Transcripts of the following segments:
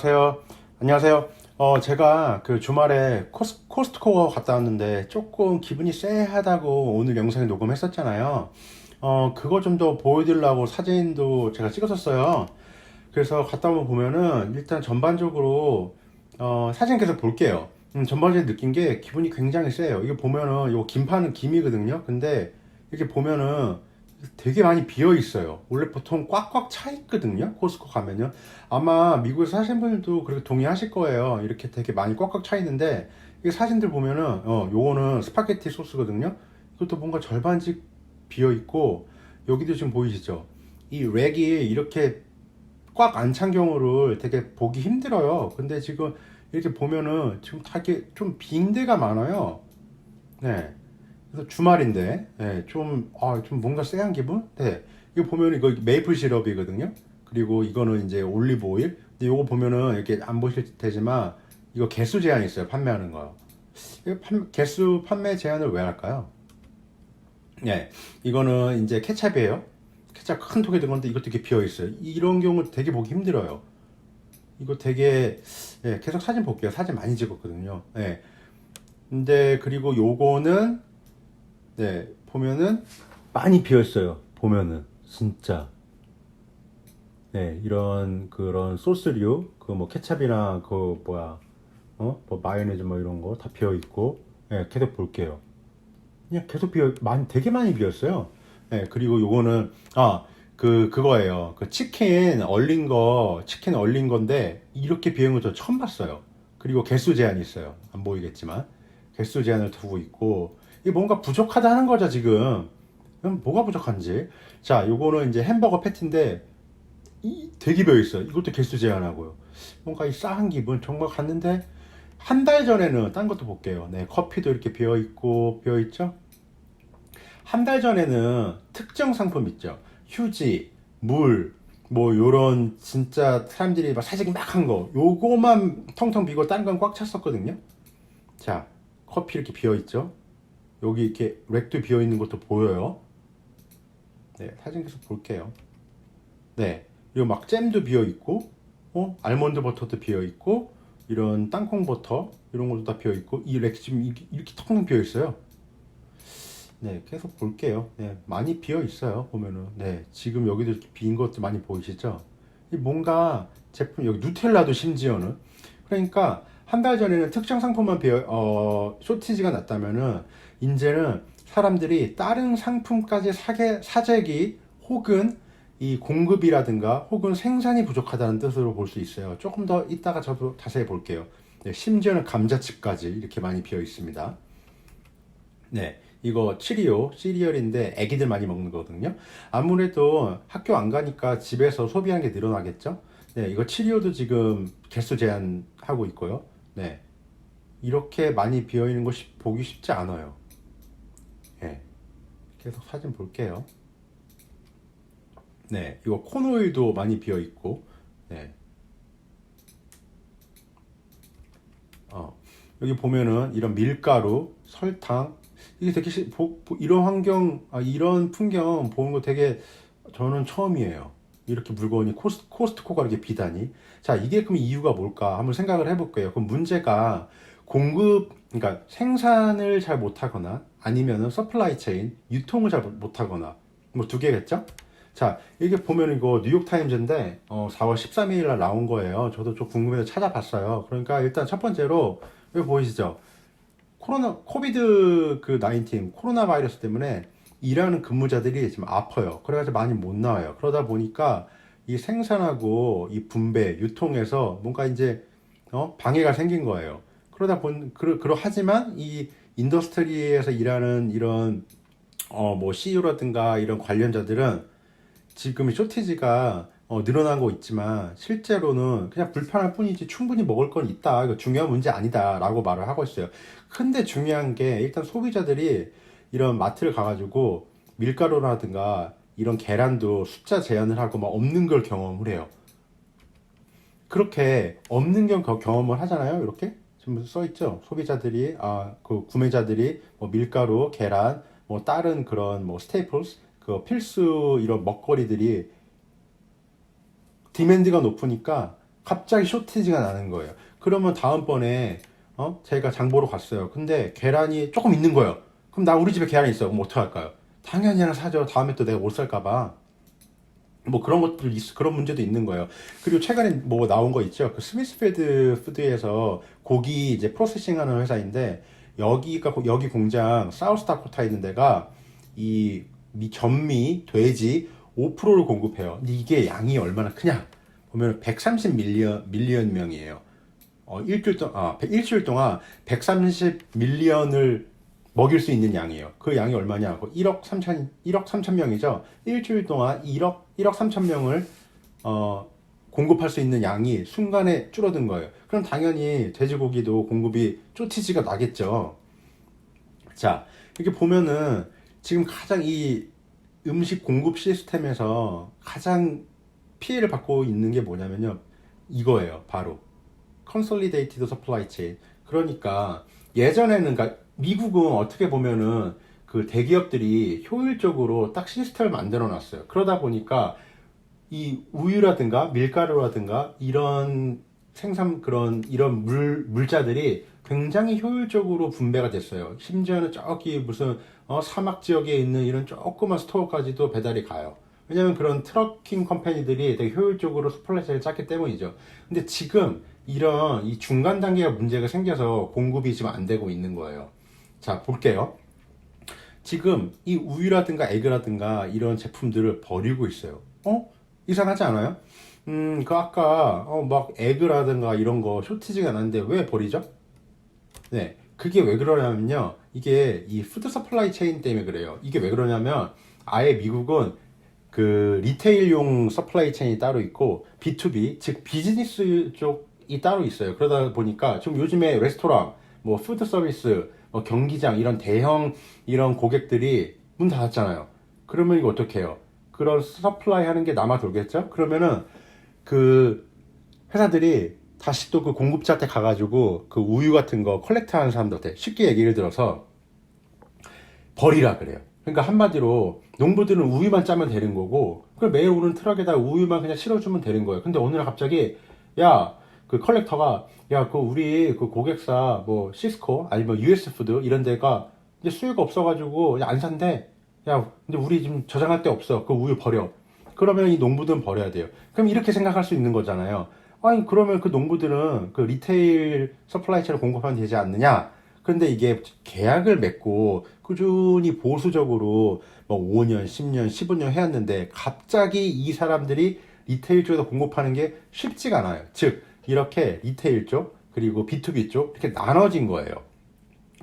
안녕하세요. 안녕하세요. 어, 제가 그 주말에 코스, 코스트코 갔다 왔는데 조금 기분이 쎄하다고 오늘 영상에 녹음했었잖아요. 어, 그거 좀 더 보여드리려고 사진도 제가 찍었었어요. 그래서 갔다 오면 보면은 일단 전반적으로 어, 사진 계속 볼게요. 음, 전반적으로 느낀 게 기분이 굉장히 쎄요. 이거 보면은 이거 김파는 김이거든요. 근데 이렇게 보면은 되게 많이 비어 있어요. 원래 보통 꽉꽉 차 있거든요. 코스코 가면요. 아마 미국에서 사신 분들도 그렇게 동의하실 거예요. 이렇게 되게 많이 꽉꽉 차 있는데 이 사진들 보면은 어 요거는 스파게티 소스거든요. 이것도 뭔가 절반씩 비어 있고 여기도 지금 보이시죠? 이 렉이 이렇게 꽉 안 찬 경우를 되게 보기 힘들어요. 근데 지금 이렇게 보면은 지금 되게 좀 빈 데가 많아요. 네. 그래서 주말인데, 네, 좀, 아, 좀 뭔가 쎄한 기분? 네. 이거 보면 이거 메이플 시럽이거든요. 그리고 이거는 이제 올리브 오일. 근데 이거 보면은 이렇게 안 보실 테지만 이거 개수 제한이 있어요. 판매하는 거. 이거 판, 개수 판매 제한을 왜 할까요? 네. 이거는 이제 케찹이에요. 케찹 큰 통에 든 건데 이것도 이렇게 비어 있어요. 이런 경우 되게 보기 힘들어요. 이거 되게, 예, 계속 사진 볼게요. 사진 많이 찍었거든요. 예. 근데 그리고 요거는 네, 보면은 많이 비었어요. 보면은 진짜. 네, 이런 그런 소스류, 그 뭐 케찹이나 그 뭐야, 어, 뭐 마요네즈 뭐 이런 거 다 비어 있고, 네, 계속 볼게요. 그냥 계속 비어, 많이 되게 많이 비었어요. 네, 그리고 요거는 아, 그 그거예요. 그 치킨 얼린 거, 치킨 얼린 건데 이렇게 비운 거저 처음 봤어요. 그리고 개수 제한이 있어요. 안 보이겠지만 개수 제한을 두고 있고 이게 뭔가 부족하다는 거죠, 지금. 그럼 뭐가 부족한지. 자, 요거는 이제 햄버거 패티인데, 이 되게 비어 있어요. 이것도 개수 제한하고요. 뭔가 이 싸한 기분. 정말 갔는데, 한 달 전에는, 딴 것도 볼게요. 네, 커피도 이렇게 비어 있고, 비어 있죠? 한 달 전에는 특정 상품 있죠. 휴지, 물, 뭐, 요런 진짜 사람들이 막 사재기 막 한 거. 요거만 텅텅 비고 딴 건 꽉 찼었거든요. 자, 커피 이렇게 비어 있죠. 여기 이렇게 렉도 비어 있는 것도 보여요. 네, 사진 계속 볼게요. 네, 그리고 막 잼도 비어 있고, 어, 알몬드 버터도 비어 있고, 이런 땅콩 버터 이런 것도 다 비어 있고, 이 렉 지금 이렇게, 이렇게 텅텅 비어 있어요. 네, 계속 볼게요. 네, 많이 비어 있어요. 보면은, 네, 지금 여기도 이렇게 빈 것도 많이 보이시죠? 이 뭔가 제품 여기 누텔라도 심지어는 그러니까 한 달 전에는 특정 상품만 비어 어 쇼티지가 났다면은 이제는 사람들이 다른 상품까지 사게 사재기 혹은 이 공급이라든가 혹은 생산이 부족하다는 뜻으로 볼 수 있어요. 조금 더 이따가 저도 자세히 볼게요. 네, 심지어는 감자칩까지 이렇게 많이 비어 있습니다. 네, 이거 치리오, 시리얼인데 애기들 많이 먹는 거거든요. 아무래도 학교 안 가니까 집에서 소비하는 게 늘어나겠죠? 네, 이거 치리오도 지금 개수 제한하고 있고요. 네, 이렇게 많이 비어 있는 거 쉽- 보기 쉽지 않아요. 네, 계속 사진 볼게요. 네, 이거 콘오일도 많이 비어 있고, 네, 어, 여기 보면은 이런 밀가루, 설탕, 이게 되게 시- 보- 보- 이런 환경, 아, 이런 풍경 보는 거 되게 저는 처음이에요. 이렇게 물건이 코스, 코스트코가 이렇게 비다니. 자, 이게 그럼 이유가 뭘까? 한번 생각을 해볼게요. 그럼 문제가 공급, 그러니까 생산을 잘 못하거나 아니면은 서플라이 체인, 유통을 잘 못하거나 뭐 두 개겠죠? 자, 이게 보면 이거 뉴욕타임즈인데 어, 4월 13일 날 나온 거예요. 저도 좀 궁금해서 찾아봤어요. 그러니까 일단 첫 번째로 여기 보이시죠? 코로나 코비드 그 19 코로나 바이러스 때문에 일하는 근무자들이 지금 아파요. 그래가지고 많이 못 나와요. 그러다 보니까 이 생산하고 이 분배, 유통에서 뭔가 이제 어? 방해가 생긴 거예요. 그러다 본 그러, 그러 하지만 이 인더스트리에서 일하는 이런 어 뭐 CEO라든가 이런 관련자들은 지금 쇼티지가 어, 늘어난 거 있지만 실제로는 그냥 불편할 뿐이지 충분히 먹을 건 있다. 이거 중요한 문제 아니다라고 말을 하고 있어요. 근데 중요한 게 일단 소비자들이 이런 마트를 가가지고 밀가루라든가 이런 계란도 숫자 제한을 하고 막 없는 걸 경험을 해요. 그렇게 없는 경, 경험을 하잖아요. 이렇게 지금 써 있죠. 소비자들이 아 그 구매자들이 뭐 밀가루, 계란, 뭐 다른 그런 뭐 스테이플스, 그 필수 이런 먹거리들이 디맨드가 높으니까 갑자기 쇼티지가 나는 거예요. 그러면 다음번에 어? 제가 장 보러 갔어요. 근데 계란이 조금 있는 거예요. 그럼 나 우리 집에 계란이 있어. 그럼 어떡할까요? 당연히 하나 사죠. 다음에 또 내가 못 살까봐. 뭐 그런 것들 있, 그런 문제도 있는 거예요. 그리고 최근에 뭐 나온 거 있죠. 그 스미스필드 푸드에서 고기 이제 프로세싱하는 회사인데 여기가 여기 공장 사우스다코타 있는 데가 이 미, 전미 돼지 5%를 공급해요. 이게 양이 얼마나 크냐? 보면 130 밀리언 밀리언 명이에요. 어, 일주일 동안 아, 일주일 동안 130 밀리언을 먹일 수 있는 양이에요. 그 양이 얼마냐? 그 1억 3천 1억 3천 명이죠. 일주일 동안 1억 1억 3천 명을 어, 공급할 수 있는 양이 순간에 줄어든 거예요. 그럼 당연히 돼지고기도 공급이 쪼티지가 나겠죠. 자, 이렇게 보면은 지금 가장 이 음식 공급 시스템에서 가장 피해를 받고 있는 게 뭐냐면요. 이거예요. 바로 컨솔리데이티드 서플라이 체인. 그러니까 예전에는 그러니까 미국은 어떻게 보면은 그 대기업들이 효율적으로 딱 시스템을 만들어 놨어요. 그러다 보니까 이 우유라든가 밀가루라든가 이런 생산 그런 이런 물 물자들이 굉장히 효율적으로 분배가 됐어요. 심지어는 저기 무슨 어, 사막 지역에 있는 이런 조그만 스토어까지도 배달이 가요. 왜냐면 그런 트럭킹 컴퍼니들이 되게 효율적으로 스플래시를 짰기 때문이죠. 근데 지금 이런 이 중간 단계가 문제가 생겨서 공급이 지금 안 되고 있는 거예요. 자, 볼게요. 지금 이 우유라든가 에그라든가 이런 제품들을 버리고 있어요. 어? 이상하지 않아요? 음, 그 아까 어, 막 에그라든가 이런 거 쇼티지가 났는데 왜 버리죠? 네, 그게 왜 그러냐면요. 이게 이 푸드 서플라이 체인 때문에 그래요. 이게 왜 그러냐면 아예 미국은 그 리테일용 서플라이 체인이 따로 있고 B2B 즉 비즈니스 쪽이 따로 있어요. 그러다 보니까 지금 요즘에 레스토랑, 뭐 푸드 서비스, 뭐 경기장 이런 대형 이런 고객들이 문 닫았잖아요. 그러면 이거 어떻게 해요? 그런 서플라이 하는 게 남아 돌겠죠? 그러면은 그 회사들이 다시 또 그 공급자한테 가가지고 그 우유 같은 거 컬렉트 하는 사람들한테 쉽게 얘기를 들어서 버리라 그래요. 그러니까 한마디로 농부들은 우유만 짜면 되는 거고 그걸 매일 오는 트럭에다 우유만 그냥 실어주면 되는 거예요. 근데 날 갑자기 야 그 컬렉터가 야 그 우리 그 고객사 뭐 시스코 아니면 US 푸드 이런 데가 이제 수요가 없어가지고 안 산대. 야 근데 우리 지금 저장할 데 없어. 그 우유 버려. 그러면 이 농부들은 버려야 돼요. 그럼 이렇게 생각할 수 있는 거잖아요. 아니 그러면 그 농부들은 그 리테일 서플라이 체를 공급하면 되지 않느냐? 그런데 이게 계약을 맺고 꾸준히 보수적으로 뭐 5년, 10년, 15년 해왔는데 갑자기 이 사람들이 리테일 쪽에서 공급하는 게 쉽지가 않아요. 즉 이렇게 리테일 쪽 그리고 B2B 쪽 이렇게 나눠진 거예요.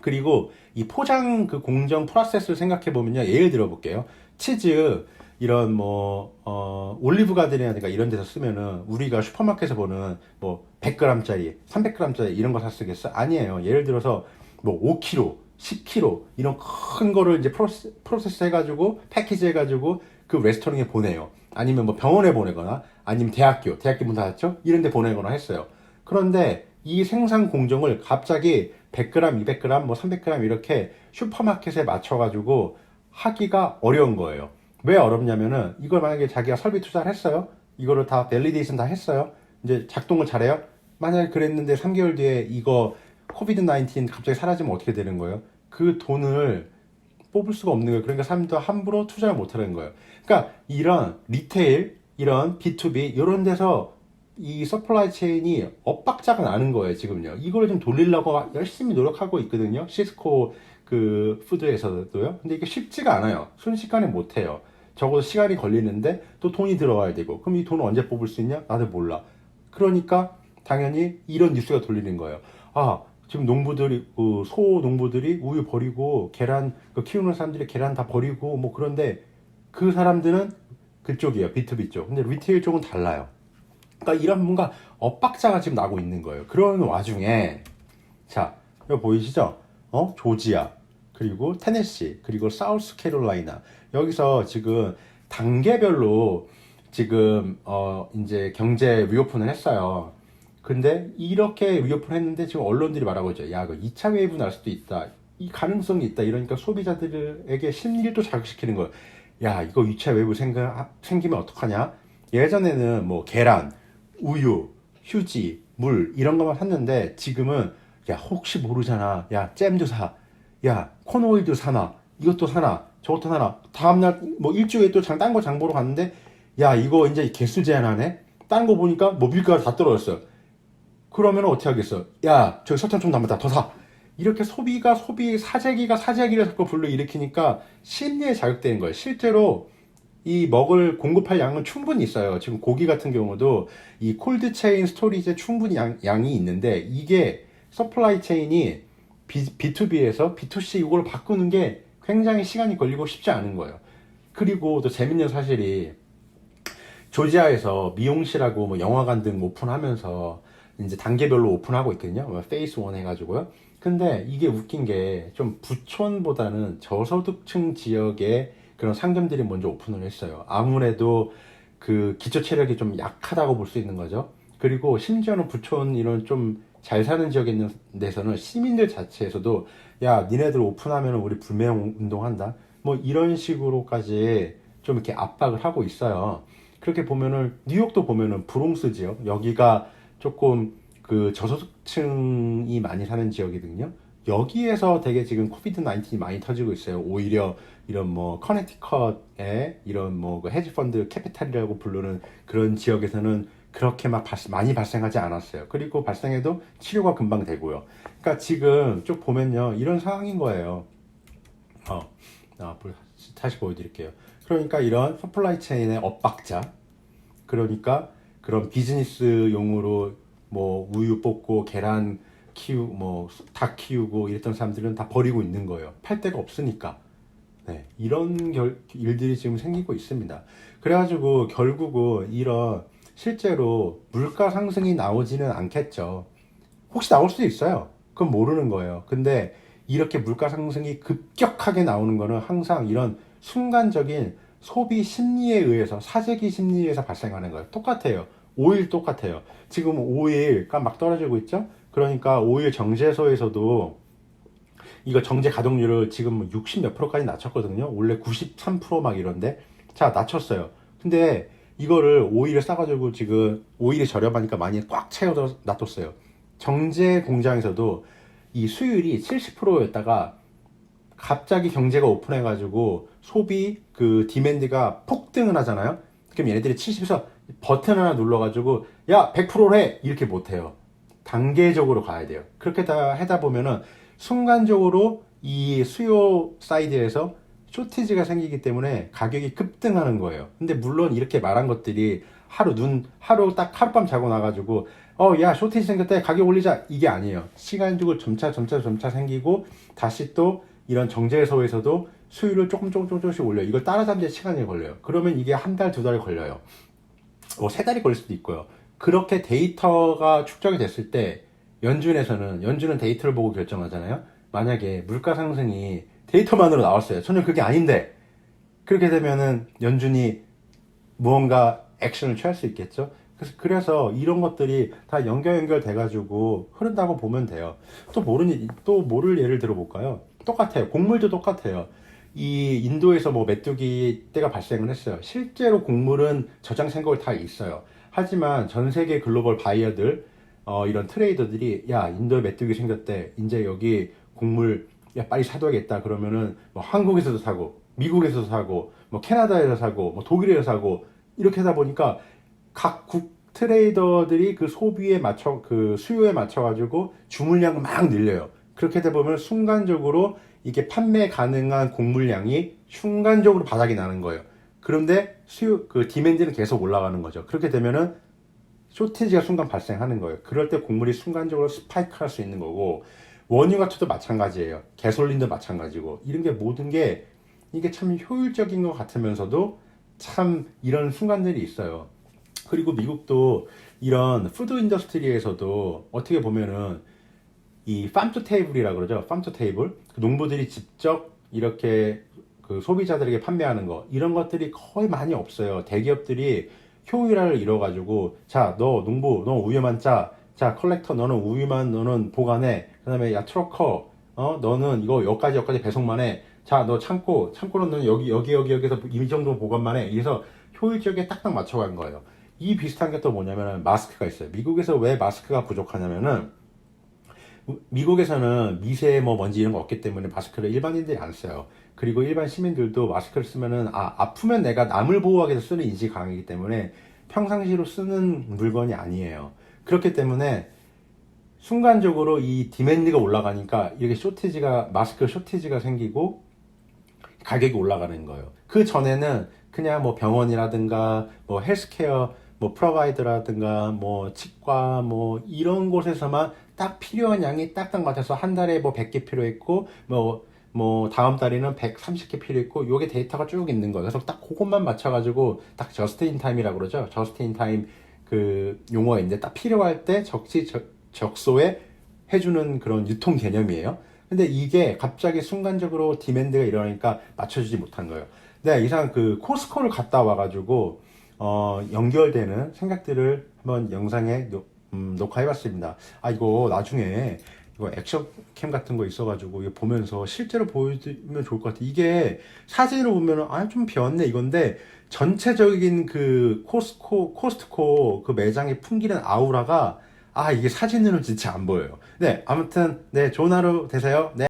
그리고 이 포장 그 공정 프로세스를 생각해 보면요. 예를 들어 볼게요. 치즈 이런 뭐 어, 올리브 가든이라든가 이런 데서 쓰면은 우리가 슈퍼마켓에서 보는 뭐 100g짜리, 300g짜리 이런 거 사 쓰겠어? 아니에요. 예를 들어서 뭐 5kg, 10kg 이런 큰 거를 이제 프로세스, 프로세스 해가지고 패키지 해가지고 그 레스토랑에 보내요. 아니면 뭐 병원에 보내거나 아니면 대학교, 대학교 문 닫았죠? 이런 데 보내거나 했어요. 그런데 이 생산 공정을 갑자기 100g, 200g, 뭐 300g 이렇게 슈퍼마켓에 맞춰가지고 하기가 어려운 거예요. 왜 어렵냐면은 이걸 만약에 자기가 설비 투자를 했어요. 이거를 다 밸리데이션 다 했어요. 이제 작동을 잘해요. 만약에 그랬는데 3개월 뒤에 이거 코비드 19 갑자기 사라지면 어떻게 되는 거예요? 그 돈을 뽑을 수가 없는 거예요. 그러니까 사람도 함부로 투자를 못 하는 거예요. 그러니까 이런 리테일, 이런 B2B 이런 데서 이 서플라이 체인이 엇박자가 나는 거예요, 지금요. 이걸 좀 돌리려고 열심히 노력하고 있거든요. 시스코 그 푸드에서도요. 근데 이게 쉽지가 않아요. 순식간에 못 해요. 적어도 시간이 걸리는데 또 돈이 들어와야 되고 그럼 이 돈을 언제 뽑을 수 있냐? 나도 몰라. 그러니까 당연히 이런 뉴스가 돌리는 거예요. 아 지금 농부들이 그 소 농부들이 우유 버리고 계란 그 키우는 사람들이 계란 다 버리고 뭐 그런데 그 사람들은 그쪽이에요 B2B 쪽. 근데 리테일 쪽은 달라요. 그러니까 이런 뭔가 엇박자가 지금 나고 있는 거예요. 그런 와중에 자 이거 보이시죠? 어 조지아 그리고 테네시 그리고 사우스 캐롤라이나 여기서 지금 단계별로 지금 어 이제 경제 리오픈을 했어요. 근데 이렇게 리오픈 했는데 지금 언론들이 말하고 있죠. 야, 그 2차 웨이브 날 수도 있다. 이 가능성이 있다. 이러니까 소비자들에게 심리를 또 자극시키는 거예요. 야, 이거 2차 웨이브 생겨, 생기면 어떡하냐? 예전에는 뭐 계란, 우유, 휴지, 물 이런 것만 샀는데 지금은 야 혹시 모르잖아. 야 잼도 사. 야 콘오일도 사나. 이것도 사나. 저것도 사나. 다음날 뭐 일주일에 또 장 딴 거 장 보러 갔는데 야 이거 이제 개수 제한하네. 딴 거 보니까 뭐 밀가루 다 떨어졌어. 그러면 어떻게 하겠어? 야 저기 설탕 좀 남았다. 더 사. 이렇게 소비가 소비 사재기가 사재기를 자꾸 불러 일으키니까 심리에 자극되는 거예요. 실제로 이 먹을 공급할 양은 충분히 있어요. 지금 고기 같은 경우도 이 콜드 체인 스토리지에 충분히 양, 양이 있는데 이게 서플라이 체인이 B, B2B에서 B2C 이걸 바꾸는 게 굉장히 시간이 걸리고 쉽지 않은 거예요. 그리고 또 재밌는 사실이 조지아에서 미용실하고 뭐 영화관 등 오픈하면서 이제 단계별로 오픈하고 있거든요. 뭐 페이스 원 해가지고요. 근데 이게 웃긴 게 좀 부촌보다는 저소득층 지역에 그런 상점들이 먼저 오픈을 했어요. 아무래도 그 기초 체력이 좀 약하다고 볼 수 있는 거죠. 그리고 심지어는 부촌 이런 좀 잘 사는 지역에 있는 데서는 시민들 자체에서도 야 니네들 오픈하면 우리 불매형 운동한다. 뭐 이런 식으로까지 좀 이렇게 압박을 하고 있어요. 그렇게 보면은 뉴욕도 보면은 브롱스 지역 여기가 조금 그 저소득층이 많이 사는 지역이거든요. 여기에서 되게 지금 코비드 19이 많이 터지고 있어요. 오히려 이런 뭐 커네티컷에 이런 뭐 그 헤지 펀드 캐피탈이라고 부르는 그런 지역에서는 그렇게 막 발생- 많이 발생하지 않았어요. 그리고 발생해도 치료가 금방 되고요. 그러니까 지금 쭉 보면요. 이런 상황인 거예요. 어, 아, 볼- 다시 보여드릴게요. 그러니까 이런 서플라이 체인의 엇박자. 그러니까 그런 비즈니스용으로 뭐 우유 뽑고 계란 키우 뭐닭 키우고 이랬던 사람들은 다 버리고 있는 거예요. 팔 데가 없으니까. 네, 이런 결- 일들이 지금 생기고 있습니다. 그래가지고 결국은 이런 실제로 물가 상승이 나오지는 않겠죠. 혹시 나올 수도 있어요. 그건 모르는 거예요. 근데 이렇게 물가 상승이 급격하게 나오는 거는 항상 이런 순간적인 소비 심리에 의해서 사재기 심리에 의해서 발생하는 거예요. 똑같아요. 오일 똑같아요. 지금 오일가 막 떨어지고 있죠? 그러니까 오일 정제소에서도 이거 정제 가동률을 지금 60 몇 프로까지 낮췄거든요. 원래 93%막 이런데. 자, 낮췄어요. 근데 이거를 오일을 싸가지고 지금 오일이 저렴하니까 많이 꽉 채워서 놔뒀어요. 정제 공장에서도 이 수율이 70%였다가 갑자기 경제가 오픈해가지고 소비 그 디맨드가 폭등을 하잖아요. 그럼 얘네들이 70에서 버튼 하나 눌러가지고 야 100%래 이렇게 못해요. 단계적으로 가야 돼요. 그렇게 다 하다 보면은 순간적으로 이 수요 사이드에서 쇼티지가 생기기 때문에 가격이 급등하는 거예요. 근데 물론 이렇게 말한 것들이 하루 눈 하루 딱 하룻밤 자고 나가지고 어 야 쇼티지 생겼대 가격 올리자 이게 아니에요. 시간 두고 점차 점차 점차 생기고 다시 또 이런 정제소에서도 수율을 조금 조금 조금 조금씩 올려. 요 이걸 따라잡는 데 시간이 걸려요. 그러면 이게 한 달 두 달 걸려요. 뭐 세 달이 걸릴 수도 있고요. 그렇게 데이터가 축적이 됐을 때 연준에서는 연준은 데이터를 보고 결정하잖아요. 만약에 물가 상승이 데이터만으로 나왔어요. 전혀 그게 아닌데 그렇게 되면은 연준이 무언가 액션을 취할 수 있겠죠. 그래서 그래서 이런 것들이 다 연결 연결 돼가지고 흐른다고 보면 돼요. 또 모르니 또 모를 예를 들어볼까요? 똑같아요. 곡물도 똑같아요. 이 인도에서 뭐 메뚜기 때가 발생을 했어요. 실제로 곡물은 저장 생각이 다 있어요. 하지만 전 세계 글로벌 바이어들 어, 이런 트레이더들이 야 인도에 메뚜기 생겼대. 이제 여기 곡물 야 빨리 사둬야겠다. 그러면은 뭐 한국에서도 사고 미국에서도 사고 뭐 캐나다에서 사고 뭐 독일에서 사고 이렇게 하다 보니까 각 국 트레이더들이 그 소비에 맞춰 그 수요에 맞춰 가지고 주물량을 막 늘려요. 그렇게 되다 보면 순간적으로 이게 판매 가능한 곡물량이 순간적으로 바닥이 나는 거예요. 그런데 수요 그 디맨드는 계속 올라가는 거죠. 그렇게 되면은 쇼티지가 순간 발생하는 거예요. 그럴 때 곡물이 순간적으로 스파이크 할 수 있는 거고 원유 같은도 마찬가지예요. 개솔린도 마찬가지고 이런 게 모든 게 이게 참 효율적인 것 같으면서도 참 이런 순간들이 있어요. 그리고 미국도 이런 푸드 인더스트리에서도 어떻게 보면은 이 팜투 테이블이라 그러죠. 팜투 테이블. 그 농부들이 직접 이렇게 그 소비자들에게 판매하는 거 이런 것들이 거의 많이 없어요. 대기업들이 효율화를 이뤄가지고 자 너 농부 너 우유만 짜. 자 컬렉터 너는 우유만 너는 보관해. 그다음에 야 트럭커 어 너는 이거 여기까지 여기까지 배송만 해. 자 너 창고 창고는 너는 여기 여기 여기 여기서 이 정도 보관만 해. 이래서 효율적에 딱딱 맞춰간 거예요. 이 비슷한 게 또 뭐냐면은 마스크가 있어요. 미국에서 왜 마스크가 부족하냐면은 미국에서는 미세 뭐 먼지 이런 거 없기 때문에 마스크를 일반인들이 안 써요. 그리고 일반 시민들도 마스크를 쓰면은 아 아프면 내가 남을 보호하기 위해서 쓰는 인식이 강하기 때문에 평상시로 쓰는 물건이 아니에요. 그렇기 때문에 순간적으로 이 디맨드가 올라가니까 이렇게 쇼티지가 마스크 쇼티지가 생기고 가격이 올라가는 거예요. 그 전에는 그냥 뭐 병원이라든가 뭐 헬스케어 뭐 프로바이더라든가 뭐 치과 뭐 이런 곳에서만 딱 필요한 양이 딱딱 맞아서 한 달에 뭐 100개 필요했고 뭐뭐 다음 달에는 130개 필요했고 요게 데이터가 쭉 있는 거예요. 그래서 딱 그것만 맞춰가지고 딱 저스트 인 타임이라고 그러죠. 저스트 인 타임 그 용어가 있는데 딱 필요할 때 적시 적- 적소에 해주는 그런 유통 개념이에요. 근데 이게 갑자기 순간적으로 디맨드가 일어나니까 맞춰주지 못한 거예요. 내가 이상 그 코스코를 갔다 와가지고 어, 연결되는 생각들을 한번 영상에 녹, 음, 녹화해봤습니다. 아 이거 나중에 이거 액션캠 같은 거 있어가지고 이거 보면서 실제로 보여주면 좋을 것 같아. 이게 사진으로 보면은 아좀 비었네 이건데 전체적인 그 코스코 코스트코 그 매장에 풍기는 아우라가 아 이게 사진으로는 진짜 안 보여요. 네 아무튼 네 좋은 하루 되세요. 네.